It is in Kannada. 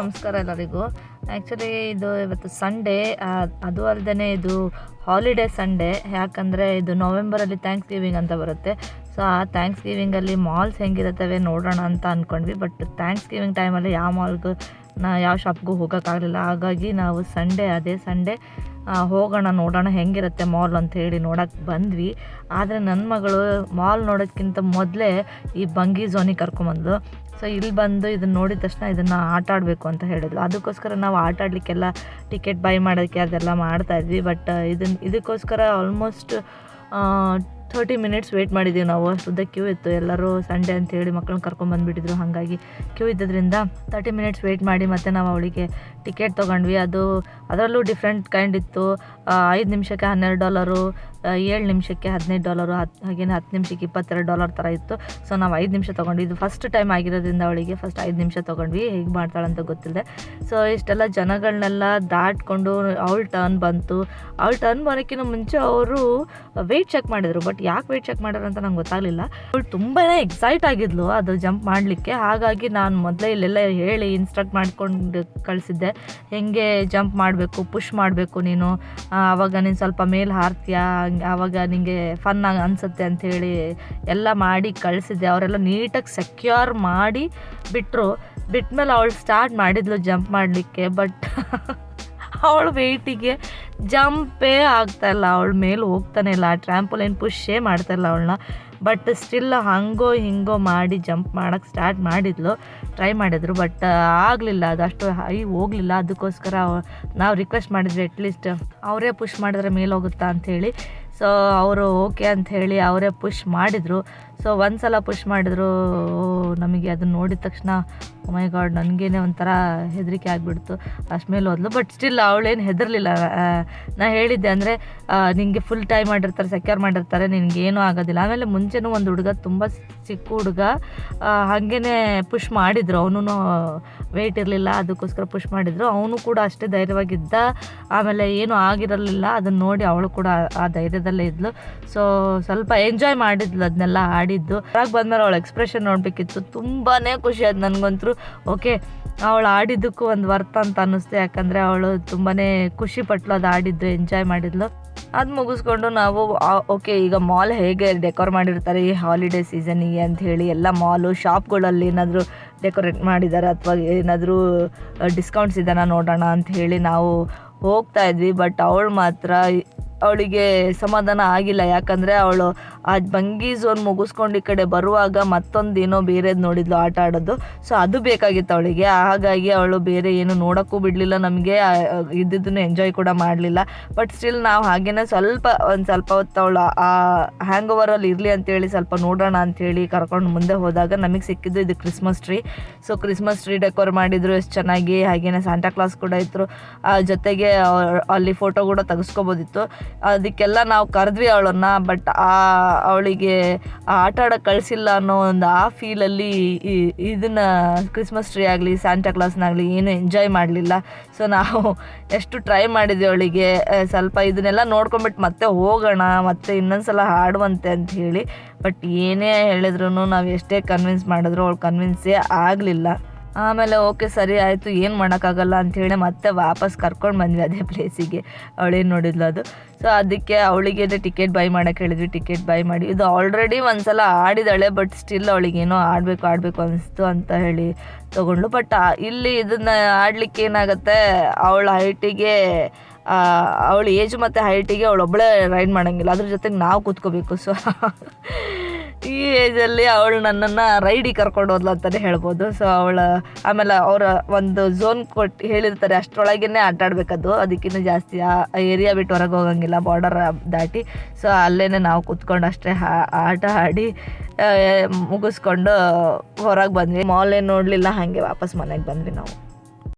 ನಮಸ್ಕಾರ ಎಲ್ಲರಿಗೂ. ಆ್ಯಕ್ಚುಲಿ ಇದು ಇವತ್ತು ಸಂಡೇ ಅದು ಅಲ್ಲದೆ ಇದು ಹಾಲಿಡೇ ಸಂಡೇ ಯಾಕಂದರೆ ಇದು ನವೆಂಬರಲ್ಲಿ ಥ್ಯಾಂಕ್ಸ್ ಗಿವಿಂಗ್ ಅಂತ ಬರುತ್ತೆ. ಸೊ ಆ ಥ್ಯಾಂಕ್ಸ್ ಗಿವಿಂಗಲ್ಲಿ ಮಾಲ್ಸ್ ಹೆಂಗಿರುತ್ತವೆ ನೋಡೋಣ ಅಂತ ಅಂದ್ಕೊಂಡ್ವಿ ಬಟ್ ಥ್ಯಾಂಕ್ಸ್ ಗಿವಿಂಗ್ ಟೈಮಲ್ಲಿ ಯಾವ ಮಾಲ್ಗೂ ನಾ, ಯಾವ ಶಾಪ್ಗೂ ಹೋಗೋಕ್ಕಾಗಲಿಲ್ಲ. ಹಾಗಾಗಿ ನಾವು ಸಂಡೇ ಅದೇ ಸಂಡೇ ಹೋಗೋಣ ನೋಡೋಣ ಹೆಂಗಿರುತ್ತೆ ಮಾಲ್ ಅಂತ ಹೇಳಿ ನೋಡೋಕ್ಕೆ ಬಂದ್ವಿ. ಆದರೆ ನನ್ನ ಮಗಳು ಮಾಲ್ ನೋಡೋಕ್ಕಿಂತ ಮೊದಲೇ ಈ ಬಂಗಿ ಝೋನಿಗೆ ಕರ್ಕೊಂಬಂದು ಸೊ ಇಲ್ಲಿ ಬಂದು ಇದನ್ನು ನೋಡಿದ ತಕ್ಷಣ ಇದನ್ನು ಆಟ ಆಡಬೇಕು ಅಂತ ಹೇಳಿದ್ಲು. ಅದಕ್ಕೋಸ್ಕರ ನಾವು ಆಟ ಆಡಲಿಕ್ಕೆಲ್ಲ ಟಿಕೆಟ್ ಬೈ ಮಾಡೋಕ್ಕೆ ಅದೆಲ್ಲ ಮಾಡ್ತಾಯಿದ್ವಿ ಬಟ್ ಇದನ್ನು ಇದಕ್ಕೋಸ್ಕರ ಆಲ್ಮೋಸ್ಟ್ ಥರ್ಟಿ ಮಿನಿಟ್ಸ್ ವೆಯ್ಟ್ ಮಾಡಿದ್ದೀವಿ ನಾವು. ಅಷ್ಟುದ್ದ ಕ್ಯೂ ಇತ್ತು. ಎಲ್ಲರೂ ಸಂಡೆ ಅಂತ ಹೇಳಿ ಮಕ್ಕಳನ್ನ ಕರ್ಕೊಂಬಂದುಬಿಟ್ಟಿದ್ರು ಹಾಗಾಗಿ ಕ್ಯೂ ಇದ್ದದ್ರಿಂದ ತರ್ಟಿ ಮಿನಿಟ್ಸ್ ವೆಯ್ಟ್ ಮಾಡಿ ಮತ್ತೆ ನಾವು ಅವಳಿಗೆ ಟಿಕೆಟ್ ತೊಗೊಂಡ್ವಿ. ಅದು ಅದರಲ್ಲೂ ಡಿಫ್ರೆಂಟ್ ಕೈಂಡ್ ಇತ್ತು. ಐದು ನಿಮಿಷಕ್ಕೆ ಹನ್ನೆರಡು ಡಾಲರು ಏಳು ನಿಮಿಷಕ್ಕೆ ಹದಿನೈದು ಡಾಲರು ಹತ್ತು ಹಾಗೇನೆ ಹತ್ತು ನಿಮಿಷಕ್ಕೆ ಇಪ್ಪತ್ತೆರಡು ಡಾಲರ್ ಥರ ಇತ್ತು. ಸೊ ನಾವು ಐದು ನಿಮಿಷ ತೊಗೊಂಡ್ವಿ. ಇದು ಫಸ್ಟ್ ಟೈಮ್ ಆಗಿರೋದ್ರಿಂದ ಅವಳಿಗೆ ಫಸ್ಟ್ ಐದು ನಿಮಿಷ ತೊಗೊಂಡ್ವಿ. ಹೇಗೆ ಮಾಡ್ತಾಳಂತ ಗೊತ್ತಿಲ್ಲದೆ ಸೊ ಇಷ್ಟೆಲ್ಲ ಜನಗಳನ್ನೆಲ್ಲ ದಾಟ್ಕೊಂಡು ಅವಳ ಟರ್ನ್ ಬಂತು. ಅವಳ ಟರ್ನ್ ಬರೋಕ್ಕಿಂತ ಮುಂಚೆ ಅವರು ವೆಯ್ಟ್ ಚೆಕ್ ಮಾಡಿದರು. ಬಟ್ ಯಾಕೆ ವೇಟ್ ಚೆಕ್ ಮಾಡ್ಯಾರ ಅಂತ ನಂಗೆ ಗೊತ್ತಾಗಲಿಲ್ಲ. ಅವಳು ತುಂಬಾ ಎಕ್ಸೈಟ್ ಆಗಿದ್ಲು ಅದು ಜಂಪ್ ಮಾಡಲಿಕ್ಕೆ. ಹಾಗಾಗಿ ನಾನು ಮೊದಲೇ ಇಲ್ಲೆಲ್ಲ ಹೇಳಿ ಇನ್ಸ್ಟ್ರಕ್ಟ್ ಮಾಡ್ಕೊಂಡು ಕಳಿಸಿದ್ದೆ. ಹೆಂಗೆ ಜಂಪ್ ಮಾಡಬೇಕು ಪುಷ್ ಮಾಡಬೇಕು ನೀನು? ಆವಾಗ ನೀನು ಸ್ವಲ್ಪ ಮೇಲೆ ಹಾರ್ತೀಯಾ? ಆವಾಗ ನಿಂಗೆ ಫನ್ ಅನಿಸುತ್ತೆ ಅಂಥೇಳಿ ಎಲ್ಲ ಮಾಡಿ ಕಳಿಸಿದ್ದೆ. ಅವರೆಲ್ಲ ನೀಟಾಗಿ ಸೆಕ್ಯೂರ್ ಮಾಡಿ ಬಿಟ್ಟರು ಬಿಟ್ಮೇಲೆ ಅವಳು ಸ್ಟಾರ್ಟ್ ಮಾಡಿದ್ಲು ಜಂಪ್ ಮಾಡಲಿಕ್ಕೆ ಬಟ್ ಅವಳು ವೆಯ್ಟಿಗೆ ಜಂಪೇ ಆಗ್ತಾಯಿಲ್ಲ ಅವಳ ಮೇಲೆ ಹೋಗ್ತಾನೆ ಇಲ್ಲ. ಟ್ರ್ಯಾಂಪೋಲೈನ್ ಪುಷೇ ಮಾಡ್ತಾಯಿಲ್ಲ ಅವಳನ್ನ. ಬಟ್ ಸ್ಟಿಲ್ ಹಂಗೋ ಹಿಂಗೋ ಮಾಡಿ ಜಂಪ್ ಮಾಡೋಕ್ಕೆ ಸ್ಟಾರ್ಟ್ ಮಾಡಿದ್ಲು. ಟ್ರೈ ಮಾಡಿದ್ರು. ಬಟ್ ಆಗಲಿಲ್ಲ. ಅದು ಅಷ್ಟು ಹೈ ಹೋಗಲಿಲ್ಲ. ಅದಕ್ಕೋಸ್ಕರ ನಾವು ರಿಕ್ವೆಸ್ಟ್ ಮಾಡಿದ್ವಿ ಅಟ್ಲೀಸ್ಟ್ ಅವರೇ ಪುಷ್ ಮಾಡಿದ್ರೆ ಮೇಲೆ ಹೋಗುತ್ತಾ ಅಂಥೇಳಿ ಸೊ ಅವರು ಓಕೆ ಅಂತ ಹೇಳಿ ಅವರೇ ಪುಷ್ ಮಾಡಿದರು. ಸೊ ಒಂದು ಸಲ ಪುಷ್ ಮಾಡಿದ್ರು, ನಮಗೆ ಅದನ್ನ ನೋಡಿದ ತಕ್ಷಣ ಮೈ ಗಾಡ್ ನನಗೇನೆ ಒಂಥರ ಹೆದರಿಕೆ ಆಗಿಬಿಡ್ತು. ಅಷ್ಟು ಮೇಲೆ ಹೋದ್ಲು. ಬಟ್ ಸ್ಟಿಲ್ ಅವಳೇನು ಹೆದರ್ಲಿಲ್ಲ. ನಾ ಹೇಳಿದ್ದೆ ಅಂದರೆ ನಿಮಗೆ ಫುಲ್ ಟೈಮ್ ಮಾಡಿರ್ತಾರೆ ಸೆಕ್ಯೂರ್ ಮಾಡಿರ್ತಾರೆ, ನಿನಗೇನೂ ಆಗೋದಿಲ್ಲ. ಆಮೇಲೆ ಮುಂಚೆನೂ ಒಂದು ಹುಡುಗ, ತುಂಬ ಚಿಕ್ಕ ಹುಡುಗ ಹಾಗೇ ಪುಷ್ ಮಾಡಿದ್ರು. ಅವನು ವೆಯ್ಟ್ ಇರಲಿಲ್ಲ, ಅದಕ್ಕೋಸ್ಕರ ಪುಷ್ ಮಾಡಿದರು. ಅವನು ಕೂಡ ಅಷ್ಟೇ ಧೈರ್ಯವಾಗಿದ್ದ. ಆಮೇಲೆ ಏನೂ ಆಗಿರಲಿಲ್ಲ, ಅದನ್ನು ನೋಡಿ ಅವಳು ಕೂಡ ಆ ಧೈರ್ಯದಲ್ಲೇ ಇದ್ಲು. ಸೊ ಸ್ವಲ್ಪ ಎಂಜಾಯ್ ಮಾಡಿದ್ಲು ಅದನ್ನೆಲ್ಲ ಆಡಿದ್ದು ಹೊರಗೆ ಬಂದ್ಮೇಲೆ ಅವಳ ಎಕ್ಸ್ಪ್ರೆಷನ್ ನೋಡಬೇಕಿತ್ತು. ತುಂಬಾ ಖುಷಿ ಆಯ್ತು ನನಗಂತೂ ಓಕೆ ಅವಳು ಆಡಿದ್ದಕ್ಕೂ ಒಂದು ವರ್ತ್ ಅಂತ ಅನ್ನಿಸ್ತು. ಯಾಕಂದರೆ ಅವಳು ತುಂಬಾ ಖುಷಿ ಪಟ್ಲು ಅದು ಆಡಿದ್ದು ಎಂಜಾಯ್ ಮಾಡಿದ್ಲು. ಅದು ಮುಗಿಸ್ಕೊಂಡು ನಾವು ಓಕೆ ಈಗ ಮಾಲ್ ಹೇಗೆ ಡೆಕೋರ್ ಮಾಡಿರ್ತಾರೆ? ಈ ಹಾಲಿಡೇ ಸೀಸನಿಗೆ ಅಂತ ಹೇಳಿ ಎಲ್ಲ ಮಾಲು ಶಾಪ್ಗಳಲ್ಲಿ ಏನಾದರೂ ಡೆಕೋರೇಟ್ ಮಾಡಿದ್ದಾರೆ ಅಥವಾ ಏನಾದರೂ ಡಿಸ್ಕೌಂಟ್ಸ್ ಇದನ್ನು ನೋಡೋಣ ಅಂತ ಹೇಳಿ ನಾವು ಹೋಗ್ತಾ ಇದ್ವಿ. ಬಟ್ ಅವಳು ಮಾತ್ರ ಅವಳಿಗೆ ಸಮಾಧಾನ ಆಗಿಲ್ಲ. ಯಾಕಂದರೆ ಅವಳು ಆ ಬಂಗಿ ಝೋನ್ ಮುಗಿಸ್ಕೊಂಡು ಈ ಕಡೆ ಬರುವಾಗ ಮತ್ತೊಂದು ಏನೋ ಬೇರೆದು ನೋಡಿದ್ಲು ಆಟ ಆಡೋದು. ಸೊ ಅದು ಬೇಕಾಗಿತ್ತು ಅವಳಿಗೆ. ಹಾಗಾಗಿ ಅವಳು ಬೇರೆ ಏನು ನೋಡೋಕ್ಕೂ ಬಿಡಲಿಲ್ಲ ನಮಗೆ. ಇದ್ದಿದ್ದನ್ನು ಎಂಜಾಯ್ ಕೂಡ ಮಾಡಲಿಲ್ಲ. ಬಟ್ ಸ್ಟಿಲ್ ನಾವು ಹಾಗೇನೆ ಸ್ವಲ್ಪ, ಒಂದು ಸ್ವಲ್ಪ ಹೊತ್ತು ಅವಳು ಆ ಹ್ಯಾಂಗ್ ಓವರಲ್ಲಿ ಇರಲಿ ಅಂತೇಳಿ ಸ್ವಲ್ಪ ನೋಡೋಣ ಅಂಥೇಳಿ ಕರ್ಕೊಂಡು ಮುಂದೆ ಹೋದಾಗ ನಮಗೆ ಸಿಕ್ಕಿದ್ದು ಇದು Christmas tree so Christmas tree decor ಮಾಡಿದ್ರು, ಎಷ್ಟು ಚೆನ್ನಾಗಿ, ಹಾಗೇನೆ ಸ್ಯಾಂಟಾ ಕ್ಲಾಸ್ ಕೂಡ ಇತ್ತು ಜೊತೆಗೆ ಅಲ್ಲಿ ಫೋಟೋ ಕೂಡ ತೆಗೆಸ್ಕೋಬೋದಿತ್ತು. ಅದಕ್ಕೆಲ್ಲ ನಾವು ಕರೆದ್ವಿ ಅವಳನ್ನು ಬಟ್ ಆ ಅವಳಿಗೆ ಆಟ ಆಡೋ ಕಳಿಸಿಲ್ಲ ಅನ್ನೋ ಒಂದು ಆ ಫೀಲಲ್ಲಿ ಇದನ್ನ ಕ್ರಿಸ್ಮಸ್ ಟ್ರೀ ಆಗಲಿ ಸ್ಯಾಂಟಾ ಕ್ಲಾಸ್ನಾಗಲಿ ಏನು ಎಂಜಾಯ್ ಮಾಡಲಿಲ್ಲ. ಸೊ ನಾವು ಎಷ್ಟು ಟ್ರೈ ಮಾಡಿದ್ವಿ ಅವಳಿಗೆ ಸ್ವಲ್ಪ ಇದನ್ನೆಲ್ಲ ನೋಡ್ಕೊಂಬಿಟ್ಟು ಮತ್ತೆ ಹೋಗೋಣ, ಮತ್ತೆ ಇನ್ನೊಂದ್ಸಲ ಹಾಡುವಂತೆ ಅಂತ ಹೇಳಿ. ಬಟ್ ಏನೇ ಹೇಳಿದ್ರು ನಾವು ಎಷ್ಟೇ ಕನ್ವಿನ್ಸ್ ಮಾಡಿದ್ರು, ಅವಳು ಕನ್ವಿನ್ಸೇ ಆಗಲಿಲ್ಲ. ಆಮೇಲೆ ಓಕೆ ಸರಿ ಆಯಿತು, ಏನು ಮಾಡೋಕ್ಕಾಗಲ್ಲ ಅಂಥೇಳಿ ಮತ್ತೆ ವಾಪಸ್ ಕರ್ಕೊಂಡು ಬಂದ್ವಿ ಅದೇ ಪ್ಲೇಸಿಗೆ ಅವಳೇನು ನೋಡಿದ್ಲು ಅದು? ಸೊ ಅದಕ್ಕೆ ಅವಳಿಗೆ ಟಿಕೆಟ್ ಬೈ ಮಾಡೋಕ್ಕೆ ಹೇಳಿದ್ವಿ ಟಿಕೆಟ್ ಬೈ ಮಾಡಿ. ಇದು ಆಲ್ರೆಡಿ ಒಂದು ಸಲ ಆಡಿದಾಳೆ ಬಟ್ ಸ್ಟಿಲ್ ಅವಳಿಗೇನೋ ಆಡಬೇಕು ಆಡಬೇಕು ಅನಿಸ್ತು ಅಂತ ಹೇಳಿ ತೊಗೊಂಡ್ಳು. ಬಟ್ ಇಲ್ಲಿ ಇದನ್ನು ಆಡಲಿಕ್ಕೆ ಏನಾಗುತ್ತೆ, ಅವಳ ಹೈಟಿಗೆ ಅವಳ ಏಜ್ ಮತ್ತು ಹೈಟಿಗೆ ಅವಳೊಬ್ಬಳೇ ರೈಡ್ ಮಾಡೋಂಗಿಲ್ಲ. ಅದ್ರ ಜೊತೆಗೆ ನಾವು ಕೂತ್ಕೋಬೇಕು ಸೊ ಈ ಏಜಲ್ಲಿ ಅವಳು ನನ್ನನ್ನು ರೈಡಿಗೆ ಕರ್ಕೊಂಡು ಹೋದ್ಲು ಅಂತಲೇ ಹೇಳ್ಬೋದು. ಸೊ ಅವಳ, ಆಮೇಲೆ ಅವರ ಒಂದು ಝೋನ್ ಕೊಟ್ಟು ಹೇಳಿರ್ತಾರೆ ಅಷ್ಟರೊಳಗೇ ಆಟ ಆಡಬೇಕದು ಅದಕ್ಕಿಂತ ಜಾಸ್ತಿ ಆ ಏರಿಯಾ ಬಿಟ್ಟು ಹೊರಗೆ ಹೋಗಂಗಿಲ್ಲ ಬಾರ್ಡರ್ ದಾಟಿ. ಸೊ ಅಲ್ಲೇ ನಾವು ಕೂತ್ಕೊಂಡು ಅಷ್ಟೇ ಆಟ ಆಡಿ ಮುಗಿಸ್ಕೊಂಡು ಹೊರಗೆ ಬಂದ್ವಿ. ಮಾಲೇ ನೋಡಲಿಲ್ಲ, ಹಾಗೆ ವಾಪಸ್ ಮನೆಗೆ ಬಂದ್ವಿ ನಾವು.